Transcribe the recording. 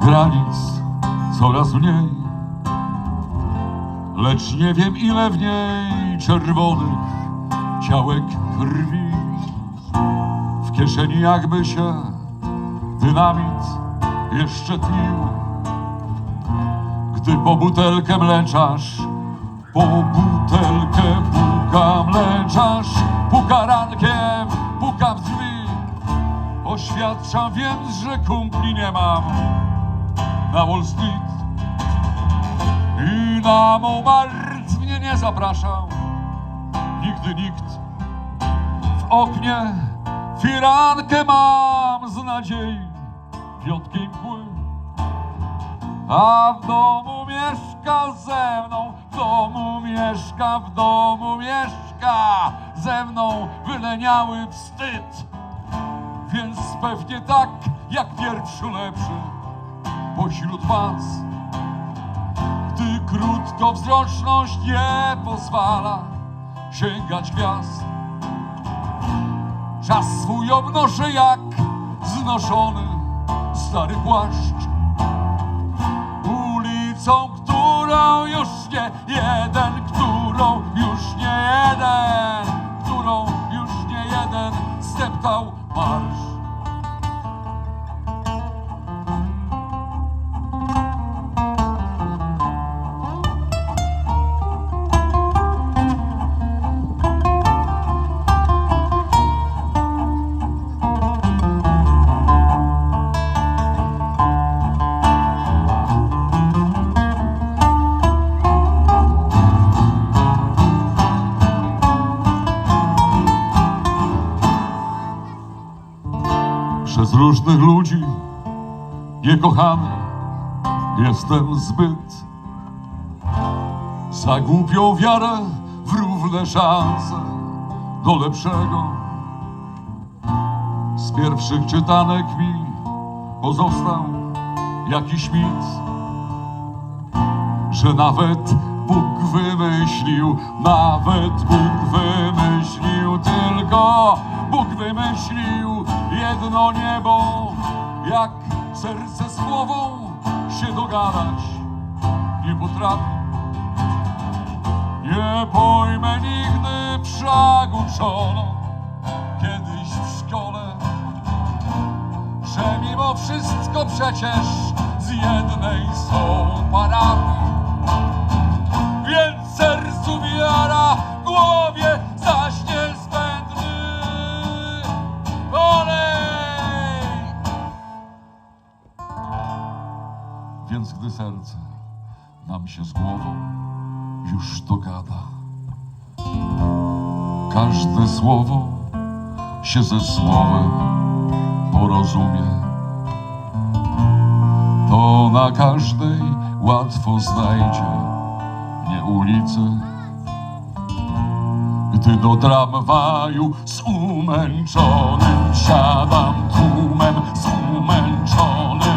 granic coraz mniej, lecz nie wiem ile w niej czerwonych ciałek krwi. W kieszeni jakby się dynamit jeszcze tlił. Gdy po butelkę mleczarz, po butelkę puka mleczarz, puka rankiem, puka w drzwi. Oświadczam więc, że kumpli nie mam na Wall Street i na Montmartre mnie nie zapraszał nigdy nikt. W oknie firankę mam z nadziei wiotkiej mgły, a w domu mieszka ze mną, w domu mieszka, w domu mieszka ze mną wyleniały wstyd. Więc pewnie tak jak pierwszy lepszy pośród was, gdy krótkowzroczność nie pozwala sięgać gwiazd. Czas swój obnoszę jak znoszony stary płaszcz. Ulicą, którą już nie jeden, którą już nie jeden, którą już nie jeden steptał marsz. Przez różnych ludzi niekochany jestem zbyt. Za głupią wiarę w równe szanse do lepszego. Z pierwszych czytanek mi pozostał jakiś mit, że nawet Bóg wymyślił, nawet Bóg wymyślił, tylko Bóg wymyślił jedno niebo, jak serce z głową się dogadać nie potrafi. Nie pojmę nigdy wszak uczono kiedyś w szkole, że mimo wszystko przecież z jednej są parafii. Więc gdy serce. Nam się z głową. Już dogada, każde słowo się ze słowem porozumie, to na każdej łatwo znajdzie nie ulicy. Gdy do tramwaju z umęczonym siadam tłumem, z umęczonym